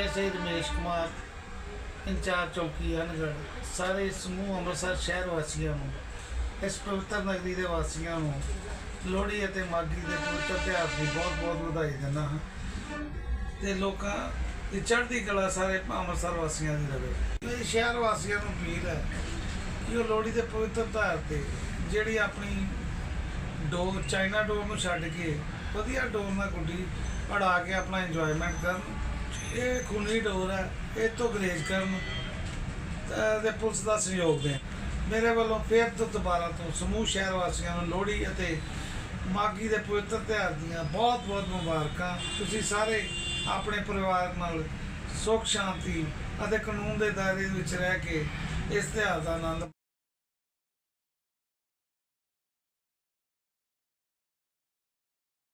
S Ramesh Kumar, incharge ਚੌਕੀ ਅਨਗੜ ਸਾਰੇ ਸਮੂਹ ਅੰਮ੍ਰਿਤਸਰ ਸ਼ਹਿਰ ਵਾਸੀਆਂ ਨੂੰ, ਇਸ ਪਵਿੱਤਰ ਨਗਰੀ ਦੇ ਵਾਸੀਆਂ ਨੂੰ ਲੋਹੜੀ ਅਤੇ ਮਾਘੀ ਦੇ ਪਵਿੱਤਰ ਤਿਉਹਾਰ ਦੀ ਬਹੁਤ ਬਹੁਤ ਵਧਾਈ ਦਿੰਦਾ ਹਾਂ। ਤੇ ਲੋਕਾਂ ਦੀ ਚੜ੍ਹਦੀ ਕਲਾ ਸਾਰੇ ਅੰਮ੍ਰਿਤਸਰ ਵਾਸੀਆਂ ਦੀ ਰਵੇ। ਮੇਰੇ ਸ਼ਹਿਰ ਵਾਸੀਆਂ ਨੂੰ ਅਪੀਲ ਹੈ ਕਿ ਉਹ ਲੋਹੜੀ ਦੇ ਪਵਿੱਤਰ ਤਿਉਹਾਰ ਤੇ ਜਿਹੜੀ ਆਪਣੀ ਡੋਰ, ਚਾਈਨਾ ਡੋਰ ਨੂੰ ਛੱਡ ਕੇ ਵਧੀਆ ਡੋਰ ਨਾਲ ਗੁੱਡੀ ਅੜਾ ਕੇ ਆਪਣਾ ਇੰਜੋਇਮੈਂਟ ਕਰਨ। ਇਹ ਖੂਨੀ ਡੋਰ ਹੈ ਇਹ ਤੋਂ ਗਰੇਜ ਕਰਨ। ਤੇ ਪੁਲਿਸ ਦਾ ਸਹਿਯੋਗ ਦੇਣ। ਮੇਰੇ ਵੱਲੋਂ ਫੇਰ ਤੋਂ ਦੁਬਾਰਾ ਤੋਂ ਸਮੂਹ ਸ਼ਹਿਰ ਵਾਸੀਆਂ ਨੂੰ ਲੋਹੜੀ ਅਤੇ ਮਾਘੀ ਦੇ ਪਵਿੱਤਰ ਤਿਉਹਾਰ ਦੀਆਂ ਬਹੁਤ ਬਹੁਤ ਮੁਬਾਰਕਾਂ। ਤੁਸੀਂ ਸਾਰੇ ਆਪਣੇ ਪਰਿਵਾਰ ਨਾਲ ਸੁੱਖ ਸ਼ਾਂਤੀ ਅਤੇ ਕਾਨੂੰਨ ਦੇ ਦਾਇਰੇ ਵਿੱਚ ਰਹਿ ਕੇ ਇਸ ਤਿਉਹਾਰ ਦਾ ਆਨੰਦ